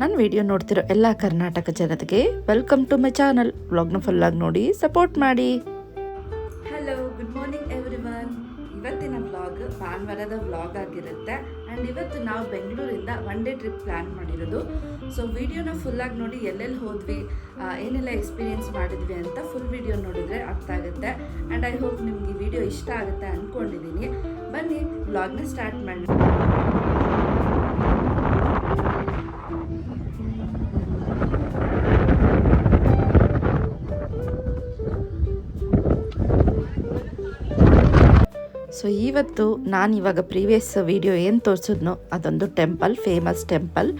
ನನ್ನ ವಿಡಿಯೋ ನೋಡ್ತಿರೋ ಎಲ್ಲ ಕರ್ನಾಟಕ ಜನತೆಗೆ ವೆಲ್ಕಮ್ ಟು ಮೈ ಚಾನಲ್ ವ್ಲಾಗ್ನ ಆಗಿ ನೋಡಿ ಸಪೋರ್ಟ್ ಮಾಡಿ. Hello good morning everyone ಇವತ್ತಿನ ವ್ಲಾಗ್ ಭಾನುವಾರದ ವ್ಲಾಗ್ ಆಗಿರುತ್ತೆ. ಆ್ಯಂಡ್ ಇವತ್ತು ನಾವು ಬೆಂಗಳೂರಿಂದ ಒನ್ ಡೇ ಟ್ರಿಪ್ ಪ್ಲ್ಯಾನ್ ಮಾಡಿರೋದು. ಸೊ ವಿಡಿಯೋನ ಫುಲ್ಲಾಗಿ ನೋಡಿ ಎಲ್ಲೆಲ್ಲಿ ಹೋದ್ವಿ ಏನೆಲ್ಲ ಎಕ್ಸ್ಪೀರಿಯೆನ್ಸ್ ಮಾಡಿದ್ವಿ ಅಂತ ಫುಲ್ ವಿಡಿಯೋ ನೋಡಿದರೆ ಅರ್ಥ ಆಗುತ್ತೆ. ಆ್ಯಂಡ್ ಐ ಹೋಪ್ ನಿಮಗೆ ವಿಡಿಯೋ ಇಷ್ಟ ಆಗುತ್ತೆ ಅಂದ್ಕೊಂಡಿದ್ದೀನಿ ಬನ್ನಿ ವ್ಲಾಗ್ನ ಸ್ಟಾರ್ಟ್ ಮಾಡಿ ಸೊ ಇವತ್ತು ನಾನು ಇವಾಗ ಪ್ರೀವಿಯಸ್ ವಿಡಿಯೋ ಏನು ತೋರಿಸಿದ್ನೋ ಅದೊಂದು ಟೆಂಪಲ್ ಫೇಮಸ್ ಟೆಂಪಲ್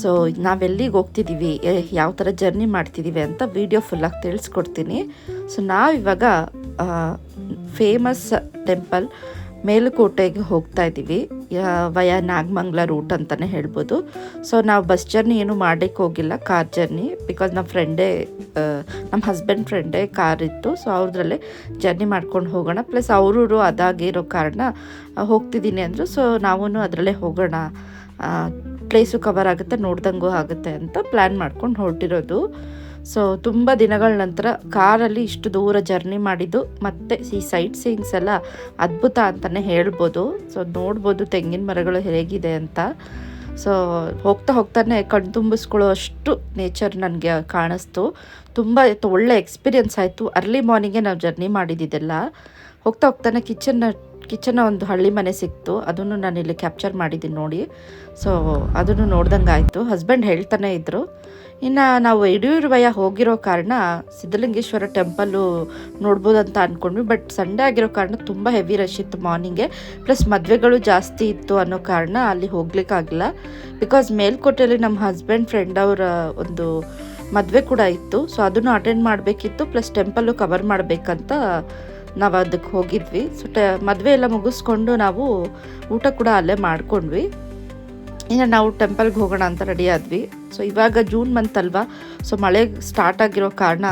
ಸೊ ನಾವೆಲ್ಲಿಗೆ ಹೋಗ್ತಿದ್ದೀವಿ ಯಾವ ಥರ ಜರ್ನಿ ಮಾಡ್ತಿದ್ದೀವಿ ಅಂತ ವಿಡಿಯೋ ಫುಲ್ಲಾಗಿ ತಿಳಿಸ್ಕೊಡ್ತೀನಿ. ಸೊ ನಾವಿವಾಗ ಫೇಮಸ್ ಟೆಂಪಲ್ ಮೇಲುಕೋಟೆಗೆ ಹೋಗ್ತಾ ಇದ್ದೀವಿ. ವಯ ನಾಗಮಂಗ್ಲ ರೂಟ್ ಅಂತಲೇ ಹೇಳ್ಬೋದು. ಸೊ ನಾವು ಬಸ್ ಜರ್ನಿ ಏನು ಮಾಡಲಿಕ್ಕೆ ಹೋಗಿಲ್ಲ ಕಾರ್ ಜರ್ನಿ ಬಿಕಾಸ್ ನಮ್ಮ ಫ್ರೆಂಡೇ ನಮ್ಮ ಹಸ್ಬೆಂಡ್ ಫ್ರೆಂಡೇ ಕಾರ್ ಇತ್ತು. ಸೊ ಅವ್ರದ್ರಲ್ಲೇ ಜರ್ನಿ ಮಾಡ್ಕೊಂಡು ಹೋಗೋಣ. ಪ್ಲಸ್ ಅವರೂ ಅದಾಗಿರೋ ಕಾರಣ ಹೋಗ್ತಿದ್ದೀನಿ ಅಂದರು. ಸೊ ನಾವೂ ಅದರಲ್ಲೇ ಹೋಗೋಣ ಪ್ಲೇಸು ಕವರ್ ಆಗುತ್ತೆ, ನೋಡ್ದಂಗೂ ಆಗುತ್ತೆ ಅಂತ ಪ್ಲ್ಯಾನ್ ಮಾಡ್ಕೊಂಡು ಹೊರಟಿರೋದು. ಸೊ ತುಂಬ ದಿನಗಳ ನಂತರ ಕಾರಲ್ಲಿ ಇಷ್ಟು ದೂರ ಜರ್ನಿ ಮಾಡಿದ್ದು, ಮತ್ತು ಈ ಸೈಟ್ ಸೀಯಿಂಗ್ಸ್ ಎಲ್ಲ ಅದ್ಭುತ ಅಂತಲೇ ಹೇಳ್ಬೋದು. ಸೊ ನೋಡ್ಬೋದು ತೆಂಗಿನ ಮರಗಳು ಹೇಗಿದೆ ಅಂತ. ಸೊ ಹೋಗ್ತಾ ಹೋಗ್ತಾನೆ ಕಣ್ತುಂಬಿಸ್ಕೊಳ್ಳೋ ಅಷ್ಟು ನೇಚರ್ ನನಗೆ ಕಾಣಿಸ್ತು. ತುಂಬ ಒಳ್ಳೆ ಎಕ್ಸ್ಪೀರಿಯನ್ಸ್ ಆಯಿತು. ಅರ್ಲಿ ಮಾರ್ನಿಂಗೇ ನಾವು ಜರ್ನಿ ಮಾಡಿದ್ದಿದ್ದೆಲ್ಲ ಹೋಗ್ತಾ ಹೋಗ್ತಾನೆ ಕಿಚನ್ ಕಿಚನ್ನ ಒಂದು ಹಳ್ಳಿ ಮನೆ ಸಿಕ್ತು. ಅದನ್ನು ನಾನು ಇಲ್ಲಿ ಕ್ಯಾಪ್ಚರ್ ಮಾಡಿದ್ದೀನಿ ನೋಡಿ. ಸೊ ಅದನ್ನು ನೋಡ್ದಂಗೆ ಆಯಿತು ಹಸ್ಬೆಂಡ್ ಹೇಳ್ತಾನೆ ಇದ್ದರು ಇನ್ನು ನಾವು ಯಡಿಯೂರ್ವಯ ಹೋಗಿರೋ ಕಾರಣ ಸಿದ್ಧಲಿಂಗೇಶ್ವರ ಟೆಂಪಲ್ಲು ಅಂತ ಅಂದ್ಕೊಂಡ್ವಿ ಬಟ್ ಸಂಡೇ ಆಗಿರೋ ಕಾರಣ ತುಂಬ ಹೆವಿ ರಶ್ ಇತ್ತು ಮಾರ್ನಿಂಗೆ ಪ್ಲಸ್ ಮದುವೆಗಳು ಜಾಸ್ತಿ ಇತ್ತು ಅನ್ನೋ ಕಾರಣ ಅಲ್ಲಿ ಹೋಗ್ಲಿಕ್ಕಾಗಿಲ್ಲ. ಬಿಕಾಸ್ ಮೇಲ್ಕೋಟೆಯಲ್ಲಿ ನಮ್ಮ ಹಸ್ಬೆಂಡ್ ಫ್ರೆಂಡ್ ಅವರ ಒಂದು ಮದುವೆ ಕೂಡ ಇತ್ತು. ಸೊ ಅದನ್ನು ಅಟೆಂಡ್ ಮಾಡಬೇಕಿತ್ತು. ಪ್ಲಸ್ ಟೆಂಪಲ್ಲು ಕವರ್ ಮಾಡಬೇಕಂತ ನಾವು ಅದಕ್ಕೆ ಹೋಗಿದ್ವಿ. ಸೊ ಟ ಮದುವೆ ಎಲ್ಲ ಮುಗಿಸ್ಕೊಂಡು ನಾವು ಊಟ ಕೂಡ ಅಲ್ಲೇ ಮಾಡ್ಕೊಂಡ್ವಿ. ಇನ್ನು ನಾವು ಟೆಂಪಲ್ಗೆ ಹೋಗೋಣ ಅಂತ ರೆಡಿ ಆದ್ವಿ. ಸೊ ಇವಾಗ ಜೂನ್ ಮಂತ್ ಅಲ್ವಾ? ಸೊ ಮಳೆ ಸ್ಟಾರ್ಟ್ ಆಗಿರೋ ಕಾರಣ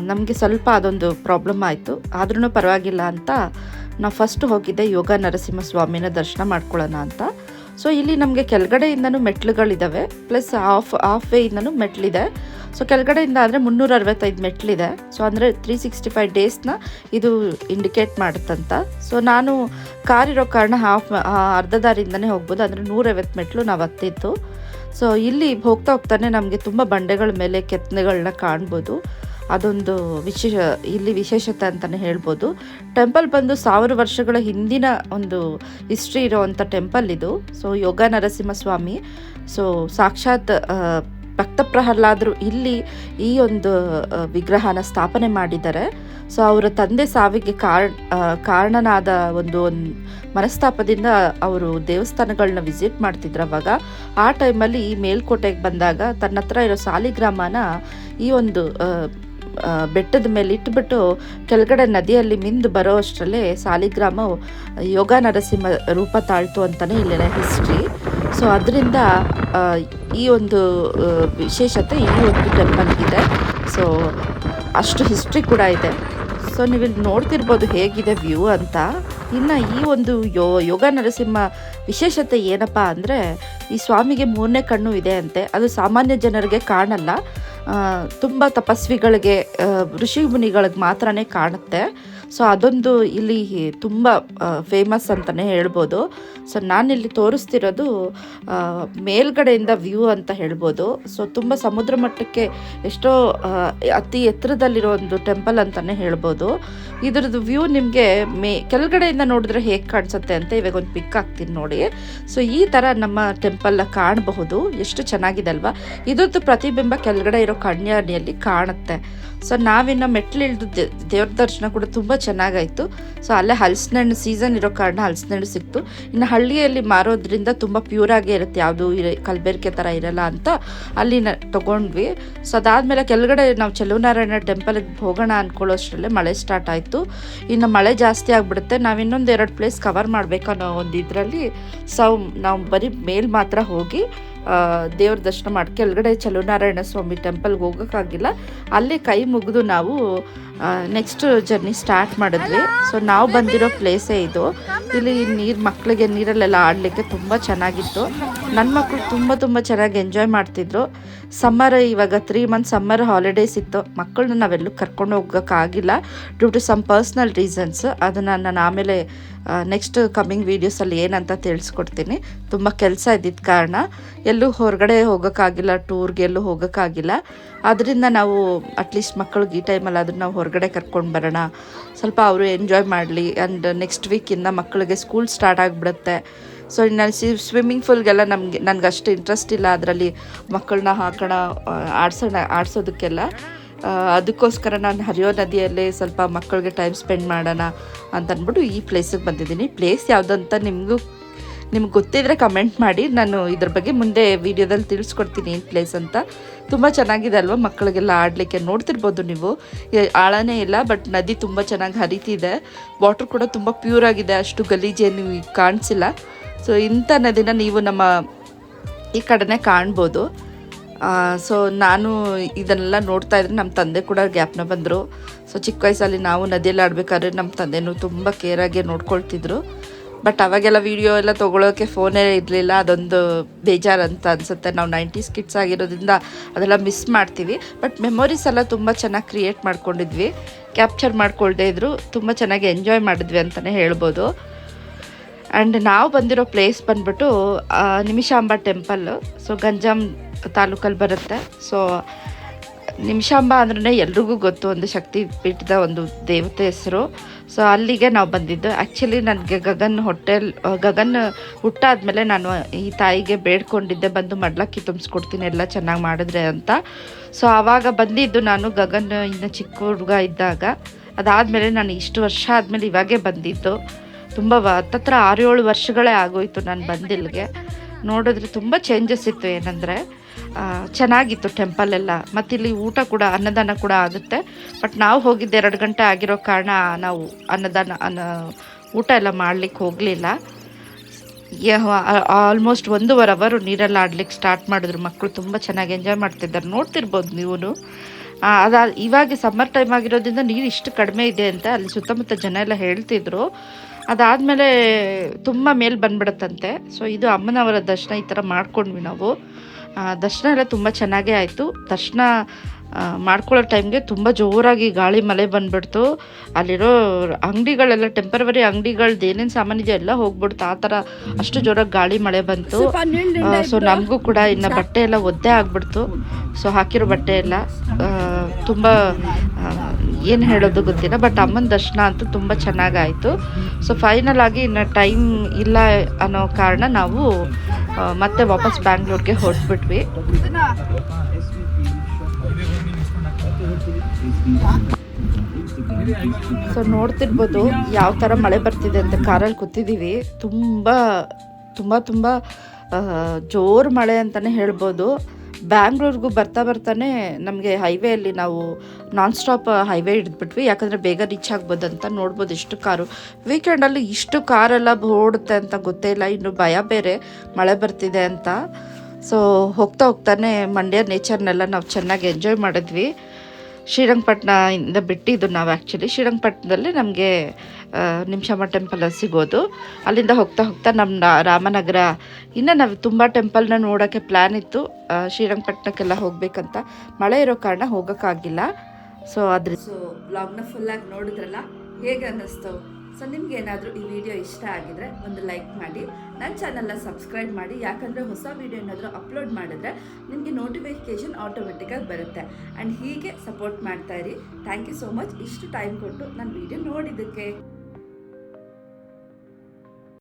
ನಮಗೆ ಸ್ವಲ್ಪ ಅದೊಂದು ಪ್ರಾಬ್ಲಮ್ ಆಯಿತು. ಆದ್ರೂ ಪರವಾಗಿಲ್ಲ ಅಂತ ನಾವು ಫಸ್ಟ್ ಹೋಗಿದ್ದೆ ಯೋಗ ನರಸಿಂಹ ಸ್ವಾಮಿನ ದರ್ಶನ ಮಾಡ್ಕೊಳ್ಳೋಣ ಅಂತ. ಸೊ ಇಲ್ಲಿ ನಮಗೆ ಕೆಳಗಡೆಯಿಂದನೂ ಮೆಟ್ಲುಗಳಿದ್ದಾವೆ ಪ್ಲಸ್ ಆಫ್ ಆಫ್ ವೇಯಿಂದನೂ ಮೆಟ್ಲಿದೆ. ಸೊ ಕೆಳಗಡೆಯಿಂದ ಆದರೆ ಮುನ್ನೂರ ಅರವತ್ತೈದು ಮೆಟ್ಲಿದೆ. ಸೊ ಅಂದರೆ ತ್ರೀ ಸಿಕ್ಸ್ಟಿ ಫೈವ್ ಡೇಸ್ನ ಇದು ಇಂಡಿಕೇಟ್ ಮಾಡುತ್ತಂತ. ಸೊ ನಾನು ಕಾರ್ ಇರೋ ಕಾರಣ ಹಾಫ್ ಅರ್ಧ ದಾರಿಯಿಂದನೇ ಹೋಗ್ಬೋದು ಅಂದರೆ ನೂರೈವತ್ತು ಮೆಟ್ಲು ನಾವು ಹತ್ತಿತ್ತು ಸೊ ಇಲ್ಲಿ ಹೋಗ್ತಾ ಹೋಗ್ತಾನೆ ನಮಗೆ ತುಂಬ ಬಂಡೆಗಳ ಮೇಲೆ ಕೆತ್ತನೆಗಳನ್ನ ಕಾಣ್ಬೋದು. ಅದೊಂದು ವಿಶೇಷ, ಇಲ್ಲಿ ವಿಶೇಷತೆ ಅಂತಲೇ ಹೇಳ್ಬೋದು. ಟೆಂಪಲ್ ಬಂದು ಸಾವಿರ ವರ್ಷಗಳ ಹಿಂದಿನ ಒಂದು ಹಿಸ್ಟ್ರಿ ಇರೋವಂಥ ಟೆಂಪಲ್ ಇದು. ಸೊ ಯೋಗ ನರಸಿಂಹ ಸ್ವಾಮಿ ಸೊ ಸಾಕ್ಷಾತ್ ಭಕ್ತ ಪ್ರಹ್ಲಾದರು ಇಲ್ಲಿ ಈ ಒಂದು ವಿಗ್ರಹನ ಸ್ಥಾಪನೆ ಮಾಡಿದ್ದಾರೆ. ಸೊ ಅವರ ತಂದೆ ಸಾವಿಗೆ ಕಾರಣ ಕಾರಣನಾದ ಒಂದು ಒಂದು ಮನಸ್ತಾಪದಿಂದ ಅವರು ದೇವಸ್ಥಾನಗಳನ್ನ ವಿಸಿಟ್ ಮಾಡ್ತಿದ್ರು ಅವಾಗ. ಆ ಟೈಮಲ್ಲಿ ಈ ಮೇಲ್ಕೋಟೆಗೆ ಬಂದಾಗ ತನ್ನ ಹತ್ರ ಇರೋ ಸಾಲಿಗ್ರಾಮನ ಈ ಒಂದು ಬೆಟ್ಟದ ಮೇಲೆ ಇಟ್ಬಿಟ್ಟು ಕೆಳಗಡೆ ನದಿಯಲ್ಲಿ ಮಿಂದು ಬರೋ ಅಷ್ಟರಲ್ಲೇ ಸಾಲಿಗ್ರಾಮ ಯೋಗ ನರಸಿಂಹ ರೂಪ ತಾಳ್ತು ಅಂತಲೇ ಇಲ್ಲಿನ ಹಿಸ್ಟ್ರಿ ಸೊ ಅದರಿಂದ ಈ ಒಂದು ವಿಶೇಷತೆ ಈ ಒಂದು ಟೆಂಪಲ್ಗಿದೆ ಸೊ ಅಷ್ಟು ಹಿಸ್ಟ್ರಿ ಕೂಡ ಇದೆ. ಸೊ ನೀವು ಇಲ್ಲಿ ನೋಡ್ತಿರ್ಬೋದು ಹೇಗಿದೆ ವ್ಯೂ ಅಂತ. ಇನ್ನು ಈ ಒಂದು ಯೋ, ಯೋಗ ನರಸಿಂಹ ವಿಶೇಷತೆ ಏನಪ್ಪ ಅಂದರೆ ಈ ಸ್ವಾಮಿಗೆ ಮೂರನೇ ಕಣ್ಣು ಇದೆ ಅಂತೆ. ಅದು ಸಾಮಾನ್ಯ ಜನರಿಗೆ ಕಾಣಲ್ಲ. ತುಂಬ ತಪಸ್ವಿಗಳಿಗೆ ಋಷಿ ಮುನಿಗಳಿಗೆ ಮಾತ್ರನೇ ಕಾಣುತ್ತೆ. ಸೊ ಅದೊಂದು ಇಲ್ಲಿ ತುಂಬ ಫೇಮಸ್ ಅಂತಲೇ ಹೇಳ್ಬೋದು. ಸೊ ನಾನಿಲ್ಲಿ ತೋರಿಸ್ತಿರೋದು ಮೇಲ್ಗಡೆಯಿಂದ ವ್ಯೂ ಅಂತ ಹೇಳ್ಬೋದು. ಸೊ ತುಂಬ ಸಮುದ್ರ ಮಟ್ಟಕ್ಕೆ ಎಷ್ಟೋ ಅತಿ ಎತ್ತರದಲ್ಲಿರೋ ಒಂದು ಟೆಂಪಲ್ ಅಂತಲೇ ಹೇಳ್ಬೋದು. ಇದರದ್ದು ವ್ಯೂ ನಿಮಗೆ ಮೇ, ಕೆಳಗಡೆಯಿಂದ ನೋಡಿದ್ರೆ ಹೇಗೆ ಕಾಣಿಸುತ್ತೆ ಅಂತ ಇವಾಗ ಒಂದು ಪಿಕ್ ಹಾಕ್ತೀನಿ ನೋಡಿ. ಸೊ ಈ ಥರ ನಮ್ಮ ಟೆಂಪಲ್ನ ಕಾಣಬಹುದು. ಎಷ್ಟು ಚೆನ್ನಾಗಿದೆ ಅಲ್ವಾ? ಇದ್ರದ್ದು ಪ್ರತಿಬಿಂಬ ಕೆಳಗಡೆ ಇರೋ ಕಣ್ಯಾಣಿಯಲ್ಲಿ ಕಾಣುತ್ತೆ. ಸೊ ನಾವಿನ್ನು ಮೆಟ್ಲಿಳ್ದು ದೇವ್ರ ದರ್ಶನ ಕೂಡ ತುಂಬ ಚೆನ್ನಾಗಾಯಿತು. ಸೊ ಅಲ್ಲೇ ಹಲಸಿನಣ್ಣು ಸೀಸನ್ ಇರೋ ಕಾರಣ ಹಲಸಿನಣ್ಣು ಸಿಕ್ತು. ಇನ್ನು ಹಳ್ಳಿಯಲ್ಲಿ ಮಾರೋದ್ರಿಂದ ತುಂಬ ಪ್ಯೂರ್ ಆಗೇ ಇರುತ್ತೆ. ಯಾವುದು ಕಲಬೆರಕೆ ಥರ ಇರಲ್ಲ ಅಂತ ಅಲ್ಲಿ ತೊಗೊಂಡ್ವಿ. ಸೊ ಅದಾದಮೇಲೆ ಕೆಳಗಡೆ ನಾವು ಚೆಲುವನಾರಾಯಣ ಟೆಂಪಲ್ಗೆ ಹೋಗೋಣ ಅಂದ್ಕೊಳ್ಳೋಷ್ಟರಲ್ಲೇ ಮಳೆ ಸ್ಟಾರ್ಟ್ ಆಯಿತು. ಇನ್ನು ಮಳೆ ಜಾಸ್ತಿ ಆಗಿಬಿಡುತ್ತೆ. ನಾವು ಇನ್ನೊಂದು ಎರಡು ಪ್ಲೇಸ್ ಕವರ್ ಮಾಡಬೇಕನ್ನೋ ಒಂದು ಇದರಲ್ಲಿ ಸೊ, ನಾವು ಬರೀ ಮೇಲ್ ಮಾತ್ರ ಹೋಗಿ ದೇವ್ರ ದರ್ಶನ ಮಾಡಿ ಕೆಳಗಡೆ ಚಲುನಾರಾಯಣ ಸ್ವಾಮಿ ಟೆಂಪಲ್ಗೆ ಹೋಗೋಕ್ಕಾಗಿಲ್ಲ. ಅಲ್ಲೇ ಕೈ ಮುಗಿದು ನಾವು ನೆಕ್ಸ್ಟ್ ಜರ್ನಿ ಸ್ಟಾರ್ಟ್ ಮಾಡಿದ್ವಿ. ಸೊ ನಾವು ಬಂದಿರೋ ಪ್ಲೇಸೇ ಇದು. ಇಲ್ಲಿ ನೀರು ಮಕ್ಕಳಿಗೆ ನೀರಲ್ಲೆಲ್ಲ ಆಡಲಿಕ್ಕೆ ತುಂಬ ಚೆನ್ನಾಗಿತ್ತು. ನನ್ನ ಮಕ್ಕಳು ತುಂಬ ತುಂಬ ಚೆನ್ನಾಗಿ ಎಂಜಾಯ್ ಮಾಡ್ತಿದ್ರು. ಸಮ್ಮರ್ ಇವಾಗ ತ್ರೀ ಮಂತ್ ಸಮ್ಮರ್ ಹಾಲಿಡೇಸ್ ಇತ್ತು. ಮಕ್ಕಳನ್ನ ನಾವೆಲ್ಲೂ ಕರ್ಕೊಂಡು ಹೋಗೋಕ್ಕಾಗಿಲ್ಲ due to some personal reasons ಅದನ್ನು ನಾನು ಆಮೇಲೆ ನೆಕ್ಸ್ಟ್ ಕಮ್ಮಿಂಗ್ ವೀಡಿಯೋಸಲ್ಲಿ ಏನಂತ ತಿಳಿಸ್ಕೊಡ್ತೀನಿ. ತುಂಬ ಕೆಲಸ ಇದ್ದಿದ್ದ ಕಾರಣ ಎಲ್ಲೂ ಹೊರಗಡೆ ಹೋಗೋಕ್ಕಾಗಿಲ್ಲ ಟೂರ್ಗೆ ಎಲ್ಲೂ ಹೋಗೋಕ್ಕಾಗಿಲ್ಲ. ಆದ್ದರಿಂದ ನಾವು ಅಟ್ಲೀಸ್ಟ್ ಮಕ್ಕಳಿಗೆ ಈ ಟೈಮಲ್ಲಿ ಅದನ್ನು ನಾವು ಹೊರಗಡೆ ಕರ್ಕೊಂಡು ಬರೋಣ. ಸ್ವಲ್ಪ ಅವರು ಎಂಜಾಯ್ ಮಾಡಲಿ. ಆ್ಯಂಡ್ ನೆಕ್ಸ್ಟ್ ವೀಕಿಂದ ಮಕ್ಕಳಿಗೆ ಸ್ಕೂಲ್ ಸ್ಟಾರ್ಟ್ ಆಗಿಬಿಡುತ್ತೆ. ಸೊ ಇನ್ನು ಸಿ ಸ್ವಿಮ್ಮಿಂಗ್ ಫೂಲ್ಗೆಲ್ಲ ನಮಗೆ ನನಗೆ ಅಷ್ಟು ಇಂಟ್ರೆಸ್ಟ್ ಇಲ್ಲ. ಅದರಲ್ಲಿ ಮಕ್ಕಳನ್ನ ಹಾಕೋಣ ಆಡ್ಸೋಣ, ಆಡ್ಸೋದಕ್ಕೆಲ್ಲ. ಅದಕ್ಕೋಸ್ಕರ ನಾನು ಹರಿಯೋ ನದಿಯಲ್ಲೇ ಸ್ವಲ್ಪ ಮಕ್ಕಳಿಗೆ ಟೈಮ್ ಸ್ಪೆಂಡ್ ಮಾಡೋಣ ಅಂತ ಅಂದ್ಬಿಟ್ಟು ಈ ಪ್ಲೇಸಿಗೆ ಬಂದಿದ್ದೀನಿ. ಪ್ಲೇಸ್ ಯಾವುದಂತ ನಿಮಗೂ, ನಿಮ್ಗೆ ಗೊತ್ತಿದ್ರೆ ಕಮೆಂಟ್ ಮಾಡಿ. ನಾನು ಇದ್ರ ಬಗ್ಗೆ ಮುಂದೆ ವಿಡಿಯೋದಲ್ಲಿ ತಿಳಿಸ್ಕೊಡ್ತೀನಿ ಏನು ಪ್ಲೇಸ್ ಅಂತ. ತುಂಬ ಚೆನ್ನಾಗಿದೆ ಅಲ್ವಾ? ಮಕ್ಕಳಿಗೆಲ್ಲ ಆಡಲಿಕ್ಕೆ ನೋಡ್ತಿರ್ಬೋದು ನೀವು. ಆಳನೇ ಇಲ್ಲ ಬಟ್ ನದಿ ತುಂಬ ಚೆನ್ನಾಗಿ ಹರಿತಿದೆ. ವಾಟರ್ ಕೂಡ ತುಂಬ ಪ್ಯೂರ್ ಆಗಿದೆ. ಅಷ್ಟು ಗಲೀಜೇನು ಕಾಣಿಸಿಲ್ಲ. ಸೊ ಇಂಥ ನದಿನ ನೀವು ನಮ್ಮ ಈ ಕಡೆನೇ ಕಾಣ್ಬೋದು. ಸೊ ನಾನು ಇದನ್ನೆಲ್ಲ ನೋಡ್ತಾ ಇದ್ರೆ ನಮ್ಮ ತಂದೆ ಕೂಡ ಗ್ಯಾಪ್ನ ಬಂದರು. ಸೊ ಚಿಕ್ಕ ವಯಸ್ಸಲ್ಲಿ ನಾವು ನದಿಯಲ್ಲಿ ಆಡಬೇಕಾದ್ರೆ ನಮ್ಮ ತಂದೆನೂ ತುಂಬ ಕೇರಾಗಿ ನೋಡ್ಕೊಳ್ತಿದ್ರು. ಬಟ್ ಅವಾಗೆಲ್ಲ ವೀಡಿಯೋ ಎಲ್ಲ ತೊಗೊಳೋಕ್ಕೆ ಫೋನೇ ಇರಲಿಲ್ಲ. ಅದೊಂದು ಬೇಜಾರು ಅಂತ ಅನಿಸುತ್ತೆ. ನಾವು ನೈಂಟೀಸ್ ಕಿಡ್ಸ್ ಆಗಿರೋದ್ರಿಂದ ಅದೆಲ್ಲ ಮಿಸ್ ಮಾಡ್ತೀವಿ. ಬಟ್ ಮೆಮೊರೀಸ್ ಎಲ್ಲ ತುಂಬ ಚೆನ್ನಾಗಿ ಕ್ರಿಯೇಟ್ ಮಾಡ್ಕೊಂಡಿದ್ವಿ. ಕ್ಯಾಪ್ಚರ್ ಮಾಡ್ಕೊಳ್ದೇ ಇದ್ರು. ತುಂಬ ಚೆನ್ನಾಗಿ ಎಂಜಾಯ್ ಮಾಡಿದ್ವಿ ಅಂತಲೇ ಹೇಳ್ಬೋದು. ಆ್ಯಂಡ್ ನಾವು ಬಂದಿರೋ ಪ್ಲೇಸ್ ಬಂದ್ಬಿಟ್ಟು ನಿಮಿಷಾಂಬ ಟೆಂಪಲ್ ಸೊ ಗಂಜಾಮ್ ತಾಲೂಕಲ್ಲಿ ಬರುತ್ತೆ. ಸೊ ನಿಮಿಷಾಂಬ ಅಂದ್ರೆ ಎಲ್ರಿಗೂ ಗೊತ್ತು, ಒಂದು ಶಕ್ತಿ ಪೀಠದ ಒಂದು ದೇವತೆ ಹೆಸರು. ಸೊ ಅಲ್ಲಿಗೆ ನಾವು ಬಂದಿದ್ದು. ಆ್ಯಕ್ಚುಲಿ ನನಗೆ ಗಗನ್ ಹೋಟೆಲ್ ಗಗನ್ ಹುಟ್ಟಾದ್ಮೇಲೆ ನಾನು ಈ ತಾಯಿಗೆ ಬೇಡ್ಕೊಂಡಿದ್ದೆ, ಬಂದು ಮಡ್ಲಕ್ಕಿ ತುಂಬಿಸ್ಕೊಡ್ತೀನಿ, ಎಲ್ಲ ಚೆನ್ನಾಗಿ ಮಾಡಿದ್ರೆ ಅಂತ. ಸೊ ಆವಾಗ ಬಂದಿದ್ದು ನಾನು ಗಗನ್ ಇನ್ನು ಚಿಕ್ಕ ಹುಡುಗ ಇದ್ದಾಗ. ಅದಾದಮೇಲೆ ನಾನು ಇಷ್ಟು ವರ್ಷ ಆದಮೇಲೆ ಇವಾಗೇ ಬಂದಿದ್ದು. ತುಂಬ ಹತ್ತತ್ರ ಆರು ಏಳು ವರ್ಷಗಳೇ ಆಗೋಯ್ತು ನಾನು ಬಂದಿಲ್ಲಿಗೆ ನೋಡಿದ್ರೆ ತುಂಬ ಚೇಂಜಸ್ ಇತ್ತು ಏನಂದರೆ ಚೆನ್ನಾಗಿತ್ತು ಟೆಂಪಲ್ ಎಲ್ಲ. ಮತ್ತು ಇಲ್ಲಿ ಊಟ ಕೂಡ, ಅನ್ನದಾನ ಕೂಡ ಆಗುತ್ತೆ. ಬಟ್ ನಾವು ಹೋಗಿದ್ದು ಎರಡು ಗಂಟೆ ಆಗಿರೋ ಕಾರಣ ನಾವು ಅನ್ನದಾನ, ಅನ್ನ, ಊಟ ಎಲ್ಲ ಮಾಡಲಿಕ್ಕೆ ಹೋಗಲಿಲ್ಲ. ಆಲ್ಮೋಸ್ಟ್ ಒಂದೂವರೆ ಅವರು ನೀರಲ್ಲಿ ಆಡ್ಲಿಕ್ಕೆ ಸ್ಟಾರ್ಟ್ ಮಾಡಿದ್ರು. ಮಕ್ಕಳು ತುಂಬ ಚೆನ್ನಾಗಿ ಎಂಜಾಯ್ ಮಾಡ್ತಿದ್ದಾರೆ. ನೋಡ್ತಿರ್ಬೋದು ನೀವು ಅದ, ಇವಾಗ ಸಮ್ಮರ್ ಟೈಮ್ ಆಗಿರೋದ್ರಿಂದ ನೀರು ಇಷ್ಟು ಕಡಿಮೆ ಇದೆ ಅಂತ ಅಲ್ಲಿ ಸುತ್ತಮುತ್ತ ಜನ ಎಲ್ಲ ಹೇಳ್ತಿದ್ರು. ಅದಾದಮೇಲೆ ತುಂಬ ಮೇಲ್ ಬಂದ್ಬಿಡುತ್ತಂತೆ. ಸೊ ಇದು ಅಮ್ಮನವರ ದರ್ಶನ ಈ ಥರ ಮಾಡ್ಕೊಂಡ್ವಿ ನಾವು. ದರ್ಶನ ಎಲ್ಲ ತುಂಬ ಚೆನ್ನಾಗೇ ಆಯಿತು. ದರ್ಶನ ಮಾಡ್ಕೊಳ್ಳೋ ಟೈಮ್ಗೆ ತುಂಬ ಜೋರಾಗಿ ಗಾಳಿ ಮಳೆ ಬಂದ್ಬಿಡ್ತು. ಅಲ್ಲಿರೋ ಅಂಗಡಿಗಳೆಲ್ಲ ಟೆಂಪರವರಿ ಅಂಗಡಿಗಳ್ದು ಏನೇನು ಸಾಮಾನಿದೆ ಎಲ್ಲ ಹೋಗ್ಬಿಡ್ತು. ಆ ಥರ ಅಷ್ಟು ಜೋರಾಗಿ ಗಾಳಿ ಮಳೆ ಬಂತು. ಸೊ ನಮಗೂ ಕೂಡ ಇನ್ನು ಬಟ್ಟೆ ಎಲ್ಲ ಒದ್ದೆ ಆಗ್ಬಿಡ್ತು. ಸೊ ಹಾಕಿರೋ ಬಟ್ಟೆ ಎಲ್ಲ ತುಂಬ ಏನು ಹೇಳೋದು ಗೊತ್ತಿಲ್ಲ ಬಟ್ ಅಮ್ಮನ ದರ್ಶನ ಅಂತೂ ತುಂಬ ಚೆನ್ನಾಗಾಯಿತು. ಸೊ ಫೈನಲ್ ಆಗಿ ಇನ್ನು ಟೈಮ್ ಇಲ್ಲ ಅನ್ನೋ ಕಾರಣ ನಾವು ಮತ್ತೆ ವಾಪಸ್ ಬ್ಯಾಂಗ್ಳೂರ್ಗೆ ಹೊರಟ್ಬಿಟ್ವಿ. ಸೊ ನೋಡ್ತಿರ್ಬೋದು ಯಾವ ಥರ ಮಳೆ ಬರ್ತಿದೆ ಅಂತ ಕಾರಲ್ಲಿ ಕೂತಿದ್ದೀವಿ ತುಂಬ ತುಂಬ ತುಂಬ ಜೋರು ಮಳೆ ಅಂತಲೇ ಹೇಳ್ಬೋದು. ಬ್ಯಾಂಗ್ಳೂರ್ಗೂ ಬರ್ತಾ ಬರ್ತಾನೆ ನಮಗೆ ಹೈವೇಯಲ್ಲಿ ನಾವು ನಾನ್ ಸ್ಟಾಪ್ ಹೈವೇ ಹಿಡಿದ್ಬಿಟ್ವಿ. ಯಾಕಂದರೆ ಬೇಗ ರೀಚ್ ಆಗ್ಬೋದು ಅಂತ ನೋಡ್ಬೋದು ಇಷ್ಟು ಕಾರು. ವೀಕೆಂಡಲ್ಲಿ ಇಷ್ಟು ಕಾರೆಲ್ಲ ಓಡುತ್ತೆ ಅಂತ ಗೊತ್ತೇ ಇಲ್ಲ. ಇನ್ನು ಭಯ ಬೇರೆ. ಮಳೆ ಬರ್ತಿದೆ ಅಂತ. ಸೊ ಹೋಗ್ತಾ ಹೋಗ್ತಾನೆ ಮಂಡ್ಯ ನೇಚರ್ನೆಲ್ಲ ನಾವು ಚೆನ್ನಾಗಿ ಎಂಜಾಯ್ ಮಾಡಿದ್ವಿ. ಶ್ರೀರಂಗಪಟ್ಟಣ ಇಂದ ಬಿಟ್ಟಿದ್ದು ನಾವು ಆ್ಯಕ್ಚುಲಿ ಶ್ರೀರಂಗಪಟ್ಟಣದಲ್ಲಿ ನಮಗೆ ನಿಮಿಷಮ್ಮ ಟೆಂಪಲ್ ಸಿಗೋದು. ಅಲ್ಲಿಂದ ಹೋಗ್ತಾ ಹೋಗ್ತಾ ನಮ್ಮ ರಾಮನಗರ, ಇನ್ನು ನಾವು ತುಂಬ ಟೆಂಪಲ್ನ ನೋಡೋಕ್ಕೆ ಪ್ಲ್ಯಾನ್ ಇತ್ತು. ಶ್ರೀರಂಗಪಟ್ಟಣಕ್ಕೆಲ್ಲ ಹೋಗಬೇಕಂತ. ಮಳೆ ಇರೋ ಕಾರಣ ಹೋಗೋಕ್ಕಾಗಿಲ್ಲ. ಸೊ ಅದ್ರ ಸೊ ಬ್ಲಾಗ್ನ ಫುಲ್ಲಾಗಿ ನೋಡಿದ್ರಲ್ಲ? ಹೇಗೆ ಅನ್ನಿಸ್ತು? ಸೊ ನಿಮ್ಗೆ ಏನಾದರೂ ಈ ವಿಡಿಯೋ ಇಷ್ಟ ಆಗಿದ್ರೆ ಒಂದು ಲೈಕ್ ಮಾಡಿ. ನನ್ನ ಚಾನಲ್ನ ಸಬ್ಸ್ಕ್ರೈಬ್ ಮಾಡಿ. ಯಾಕಂದರೆ ಹೊಸ ವಿಡಿಯೋ ಏನಾದರೂ ಅಪ್ಲೋಡ್ ಮಾಡಿದ್ರೆ ನಿಮಗೆ ನೋಟಿಫಿಕೇಷನ್ ಆಟೋಮೆಟಿಕ್ಕಾಗಿ ಬರುತ್ತೆ. ಆ್ಯಂಡ್ ಹೀಗೆ ಸಪೋರ್ಟ್ ಮಾಡ್ತಾ ಇರಿ. ಥ್ಯಾಂಕ್ ಯು ಸೋ ಮಚ್ ಇಷ್ಟು ಟೈಮ್ ಕೊಟ್ಟು ನನ್ನ ವಿಡಿಯೋ ನೋಡಿದ್ದಕ್ಕೆ.